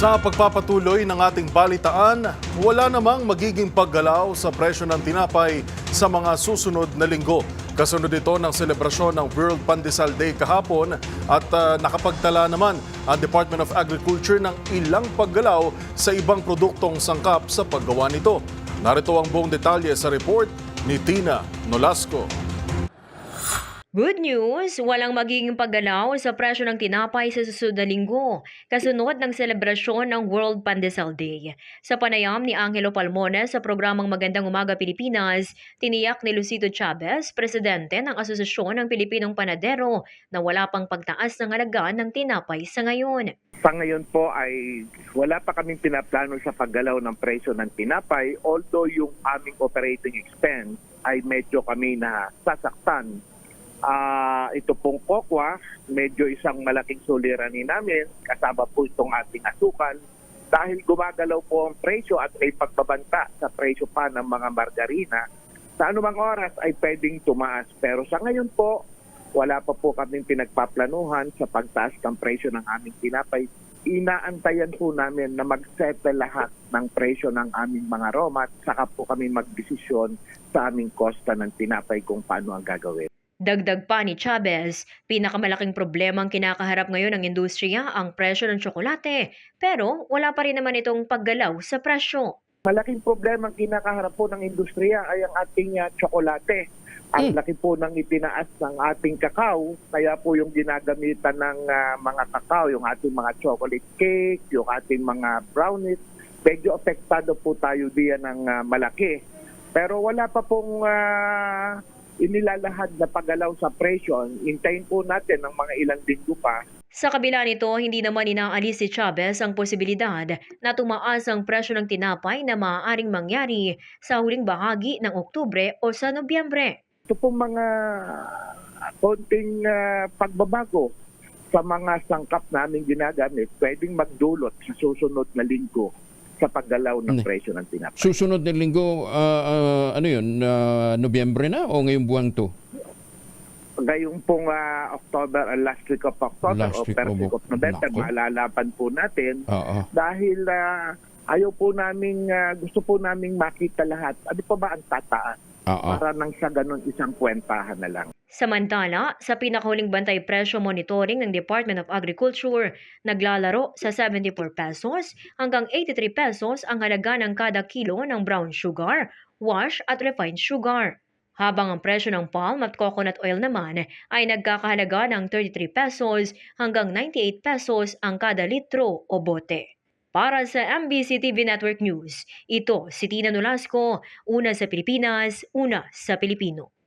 Sa pagpapatuloy ng ating balitaan, wala namang magiging paggalaw sa presyo ng tinapay sa mga susunod na linggo. Kasunod ito ng selebrasyon ng World Pandesal Day kahapon at ah, nakapagtala naman ang Department of Agriculture ng ilang paggalaw sa ibang produktong sangkap sa paggawa nito. Narito ang buong detalye sa report ni Tina Nolasco. Good news! Walang magiging paggalaw sa presyo ng tinapay sa susunod na linggo, kasunod ng selebrasyon ng World Pandesal Day. Sa panayam ni Angelo Palmones sa programang Magandang Umaga Pilipinas, tiniyak ni Lucito Chavez, presidente ng Asosasyon ng Pilipinong Panadero, na wala pang pagtaas ng halaga ng tinapay sa ngayon. Sa ngayon po ay wala pa kaming pinaplano sa paggalaw ng presyo ng tinapay although yung aming operating expense ay medyo kami na sasaktan. Ah, ito pong kokwa, medyo isang malaking suliranin namin, kasama po itong ating asukal. Dahil gumagalaw po ang presyo at may pagbabanta sa presyo pa ng mga margarina, sa anumang oras ay pwedeng tumaas. Pero sa ngayon po, wala pa po kaming pinagpaplanuhan sa pagtaas ng presyo ng aming tinapay. Inaantayan po namin na mag-settle lahat ng presyo ng aming mga raw mat, saka po kami magdesisyon sa aming kosta ng tinapay kung paano ang gagawin. Dagdag pa ni Chavez, pinakamalaking problema ang kinakaharap ngayon ng industriya ang presyo ng tsokolate, pero wala pa rin naman itong paggalaw sa presyo. Malaking problema ang kinakaharap po ng industriya ay ang ating uh, tsokolate. Ang laki po ng itinaas ng ating kakao, kaya po yung ginagamitan ng ah, mga kakao, yung ating mga chocolate cake, yung ating mga brownies, medyo apektado po tayo diyan ng ah, malaki. Pero wala pa pong ah, inilalahad na paggalaw sa presyo. Hintayin po natin ng mga ilang linggo pa Sa kabila nito, hindi naman inaalis si Chavez ang posibilidad na tumaas ang presyo ng tinapay na maaaring mangyari sa huling bahagi ng Oktubre o sa Nobyembre. ito pong mga konting ah, pagbabago sa mga sangkap namin ginagamit, pwedeng magdulot sa susunod na linggo sa paggalaw ng Ano? presyo ng tinapay. Susunod na linggo, ah, ah, ano yun, ah, Nobyembre na o ngayong buwan to? Ngayong pong ah, October, ah, last week of October Last o week first week of November, Nako. po natin Oo. dahil ah, ayaw po namin, ah, gusto po namin makita lahat. Ano pa ba ang tataas? Oo. Para nang sa ganun isang kwentahan na lang. Samantala, sa pinakahuling bantay presyo monitoring ng Department of Agriculture, naglalaro sa 74 pesos hanggang 83 pesos ang halaga ng kada kilo ng brown sugar, wash at refined sugar. Habang ang presyo ng palm at coconut oil naman ay nagkakahalaga ng 33 pesos hanggang 98 pesos ang kada litro o bote. Para sa MBC TV Network News, ito si Tina Nolasco, una sa Pilipinas, una sa Pilipino.